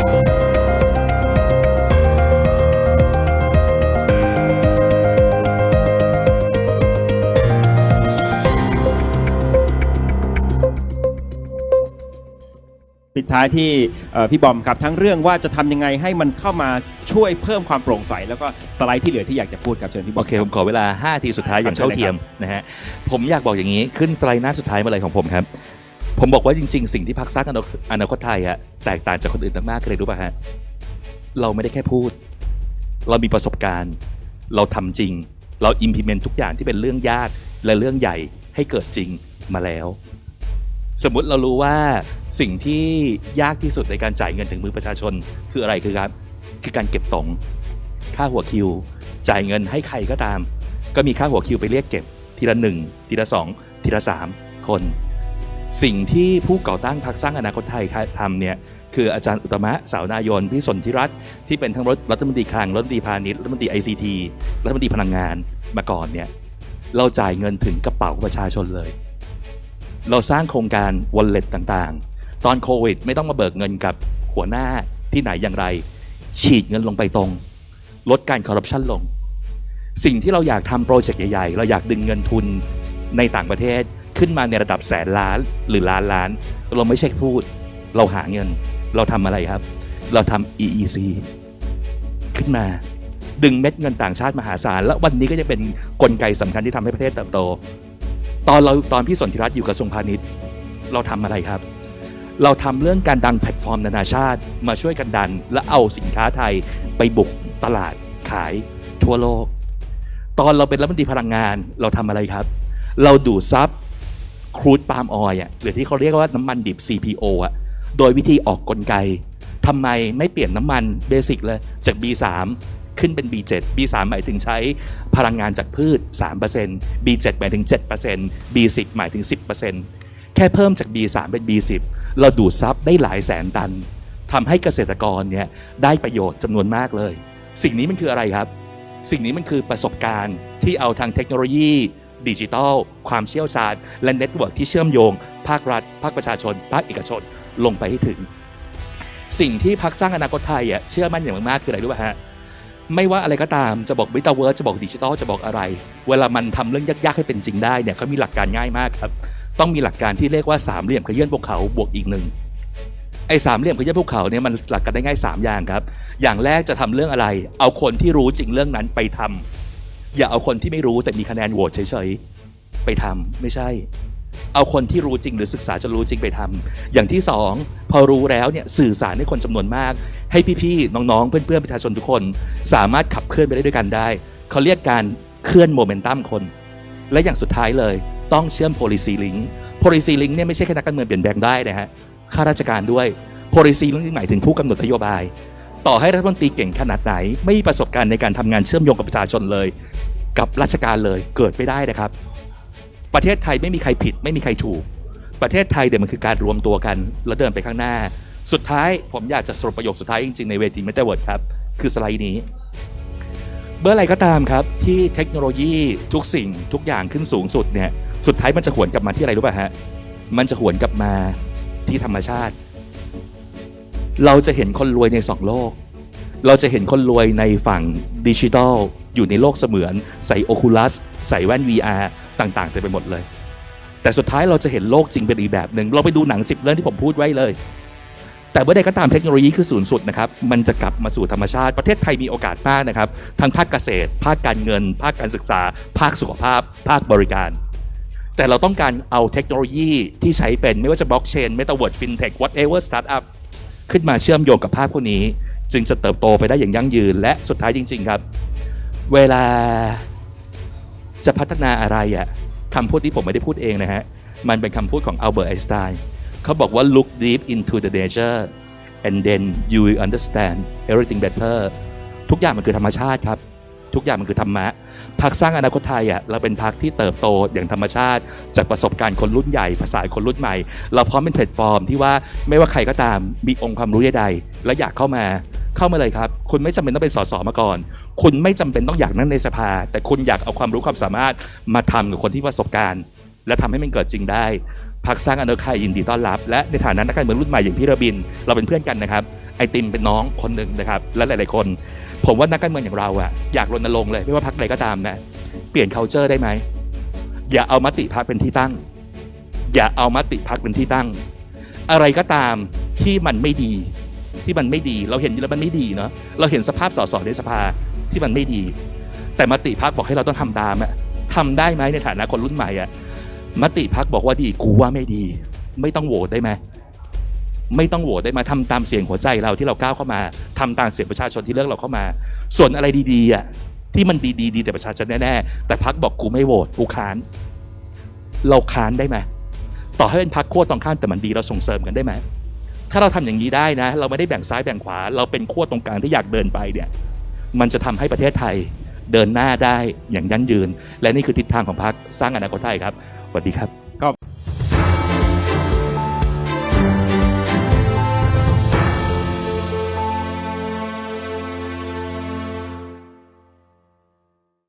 ปิดท้ายที่เอ่อพี่บอมครับ ทั้งเรื่องว่าจะทำยังไงให้มันเข้ามาช่วยเพิ่มความโปร่งใส แล้วก็สไลด์ที่เหลือที่อยากจะพูดครับเชิญพี่บอโอม เคผมขอเวลา 5 ทีสุดท้ายอย่างเท่าเทียมนะฮะผมอยากบอกอย่างนี้ขึ้นสไลด์หน้าสุดท้ายมาเลยของผมครับ ผมบอกว่าจริงๆ สิ่งที่พักสร้างอนาคตอนไทยอะแตกต่างจากคนอื่นมากๆเลยรู้ป่ะฮะเราไม่ได้แค่พูด เรามีประสบการณ์ เราทำจริง เรา implement ทุกอย่างที่เป็นเรื่องยากและเรื่องใหญ่ให้เกิดจริงมาแล้ว สมมุติเรารู้ว่าสิ่งที่ยากที่สุดในการจ่ายเงินถึงมือประชาชนคืออะไรคือครับคือการเก็บตงค่าหัวคิว จ่ายเงินให้ใครก็ตาม ก็มีค่าหัวคิวไปเรียกเก็บทีละหนึ่งทีละสองทีละสามคน สิ่งที่ผู้ก่อตั้งพรรคสร้างอนาคตไทยทำเนี่ยคืออาจารย์อุตมะสาวนายนพี่สนธิรัตน์ที่เป็นทั้งรัฐมนตรีคลังรัฐมนตรีพาณิชย์รัฐมนตรีไอซีทีรัฐมนตรีพลังงานมาก่อนเนี่ยเราจ่ายเงินถึงกระเป๋าประชาชนเลย เราสร้างโครงการ wallet ต่างๆ ตอนโควิด ไม่ต้องมาเบิกเงินกับหัวหน้าที่ไหนอย่างไร ฉีดเงินลงไปตรง ลดการคอร์รัปชันลง สิ่งที่เราอยากทำโปรเจกต์ใหญ่ๆ เราอยากดึงเงินทุนในต่างประเทศ ขึ้นมาในระดับแสนล้านหรือล้านล้าน เราไม่ใช่พูด เราหาเงิน เราทำอะไรครับ เราทำ EEC ขึ้นมา ดึงเม็ดเงินต่างชาติมหาศาล และวันนี้ก็จะเป็นกลไกสำคัญที่ทำให้ประเทศเติบโต ตอนเราตอนพี่สนธิรัตน์อยู่กระทรวงพาณิชย์ เราทำอะไรครับเราทำเรื่องการดันแพลตฟอร์มนานาชาติมาช่วยกันดัน และเอาสินค้าไทยไปบุกตลาดขายทั่วโลก ตอนเราเป็นรัฐมนตรีพลังงานเราทำอะไรครับ เราดูดซับ ครูดปาล์มออยล์อะหรือที่เขาเรียกว่าน้ำมันดิบ CPO อะโดยวิธีออกกลไกทำไมไม่เปลี่ยนน้ำมันเบสิกเลยจาก B3 ขึ้นเป็น B7 B3 หมายถึงใช้พลังงานจากพืช 3% B7 หมายถึง 7% B10 หมายถึง 10%แค่เพิ่มจาก B3 เป็น B10 เราดูดซับได้หลายแสนตันทำให้เกษตรกรเนี่ยได้ประโยชน์จำนวนมากเลย สิ่งนี้มันคืออะไรครับ สิ่งนี้มันคือประสบการณ์ที่เอาทางเทคโนโลยี ดิจิทัล ความเชี่ยวชาญ และเน็ตเวิร์กที่เชื่อมโยง ภาครัฐ ภาคประชาชน ภาคเอกชน ลงไปให้ถึง สิ่งที่พักสร้างอนาคตไทยอะเชื่อมั่นอย่างมากคืออะไรรู้ป่ะฮะไม่ว่าอะไรก็ตามจะบอกวิตาเวิร์จะบอกดิจิทัลจะบอกอะไร เวลามันทำเรื่องยากๆให้เป็นจริงได้เนี่ยเขามีหลักการง่ายมากครับ ต้องมีหลักการที่เรียกว่าสามเหลี่ยมขยื่นภูเขาบวกอีกหนึ่งไอ้สามเหลี่ยมขยื่นภูเขาเนี่ยมันหลักกันได้ง่ายสามอย่างครับ อย่างแรกจะทำเรื่องอะไร เอาคนที่รู้จริงเรื่องนั้นไปทำ อย่าเอาคนที่ไม่รู้แต่มีคะแนนโหวตเฉยๆ ไปทำไม่ใช่ เอาคนที่รู้จริงหรือศึกษาจนรู้จริงไปทำอย่างที่สองพอรู้แล้วเนี่ยสื่อสารให้คนจำนวนมาก ให้พี่ๆน้องๆ เพื่อนๆประชาชนทุกคน สามารถขับเคลื่อนไปได้ด้วยกันได้เขาเรียกการเคลื่อนโมเมนตัมคน และอย่างสุดท้ายเลยต้องเชื่อม policy link policy link เนี่ยไม่ใช่แค่นักการเมืองเปลี่ยนแปลงได้นะฮะข้าราชการด้วย policy link หมายถึงผู้กำหนดนโยบาย ต่อให้รัฐมนตรีเก่งขนาดไหน ไม่มีประสบการณ์ในการทำงานเชื่อมโยงกับประชาชนเลย กับราชการเลยเกิดไม่ได้นะครับ ประเทศไทยไม่มีใครผิด ไม่มีใครถูก ประเทศไทยเดี๋ยวมันคือการรวมตัวกัน แล้วเดินไปข้างหน้า สุดท้ายผมอยากจะสรุปประโยคสุดท้ายจริงๆในเวที m e t a เวิร์ดครับ คือสไลด์นี้เมื่อไรก็ตามครับ ที่เทคโนโลยีทุกสิ่งทุกอย่างขึ้นสูงสุดเนี่ยสุดท้ายมันจะหวนกลับมาที่อะไรรู้ป่ะฮะมันจะหวนกลับมาที่ธรรมชาติ เราจะเห็นคนรวยในสองโลก เราจะเห็นคนรวยในฝั่งดิจิทัลอยู่ในโลกเสมือนใส่โอคูลัสใส่แว่น VR ต่างๆเต็มไปหมดเลย แต่สุดท้ายเราจะเห็นโลกจริงเป็นอีกแบบหนึ่งเราไปดูหนังสิบเรื่องที่ผมพูดไว้เลย แต่เมื่อใดก็ตามเทคโนโลยีคือศูนย์สุดนะครับ มันจะกลับมาสู่ธรรมชาติประเทศไทยมีโอกาสมากนะครับทั้งภาคเกษตร ภาคการเงิน ภาคการศึกษา ภาคสุขภาพ ภาคบริการแต่เราต้องการเอาเทคโนโลยีที่ใช้เป็นไม่ว่าจะบล็อกเชนเมตาเวิร์ดฟินเทค whatever startup ขึ้นมาเชื่อมโยงกับภาพพวกนี้ จึงจะเติบโตไปได้อย่างยั่งยืน และสุดท้ายจริง ๆครับ เวลาจะพัฒนาอะไรอะคำพูดที่ผมไม่ได้พูดเองนะฮะ มันเป็นคำพูดของอัลเบิร์ตไอน์สไตน์เขาบอกว่า look deep into the nature and then you will understand everything better ทุกอย่างมันคือธรรมชาติครับ ทุกอย่างมันคือธรรมะพักสร้างอนาคตไทยอะเราเป็นพักที่เติบโตอย่างธรรมชาติ จากประสบการณ์คนรุ่นใหญ่ ภาษาคนรุ่นใหม่ เราพร้อมเป็นแพลตฟอร์มที่ว่าไม่ว่าใครก็ตามมีองค์ความรู้ใดๆและอยากเข้ามาเข้ามาเลยครับ คุณไม่จำเป็นต้องเป็นสสมาก่อน คุณไม่จำเป็นต้องอยากนั่งในสภา แต่คุณอยากเอาความรู้ความสามารถมาทำกับคนที่ประสบการณ์ และทำให้มันเกิดจริงได้พักสร้างอนาคตไทยยินดีต้อนรับ และในฐานะนักการเมืองรุ่นใหม่อย่างพี่ระบิน เราเป็นเพื่อนกันนะครับไอติมเป็นน้องคนหนึ่งนะครับและหลาย ๆ คน ผมว่านักการเมืองอย่างเราอะอยากรณรงค์เลยไม่ว่าพักใดก็ตามนะเปลี่ยน culture ได้ไหมอย่าเอามติพักเป็นที่ตั้ง อย่าเอามติพักเป็นที่ตั้ง อะไรก็ตามที่มันไม่ดี ที่มันไม่ดี เราเห็นแล้วมันไม่ดีเนาะเราเห็นสภาพสสในสภาที่มันไม่ดี แต่มติพักบอกให้เราต้องทำตามอะทำได้ไหมในฐานะคนรุ่นใหม่อะมติพักบอกว่าดีกูว่าไม่ดี ไม่ต้องโหวตได้ไหม ไม่ต้องโหวตได้ไหมทำตามเสียงหัวใจเราที่เราก้าวเข้ามาทำตามเสียงประชาชนที่เลือกเราเข้ามา ส่วนอะไรดีๆอะที่มันดีๆดีแต่ประชาชนแน่ๆแต่พักบอกกูไม่โหวตกูค้าน เราค้านได้ไหมต่อให้เป็นพักขั้วตรงข้ามแต่มันดีเราส่งเสริมกันได้ไหมถ้าเราทำอย่างนี้ได้นะ เราไม่ได้แบ่งซ้ายแบ่งขวา เราเป็นขั้วตรงกลางที่อยากเดินไปเนี่ย มันจะทำให้ประเทศไทยเดินหน้าได้อย่างยั่งยืน และนี่คือทิศทางของพรรคสร้างอนาคตไทยครับสวัสดีครับ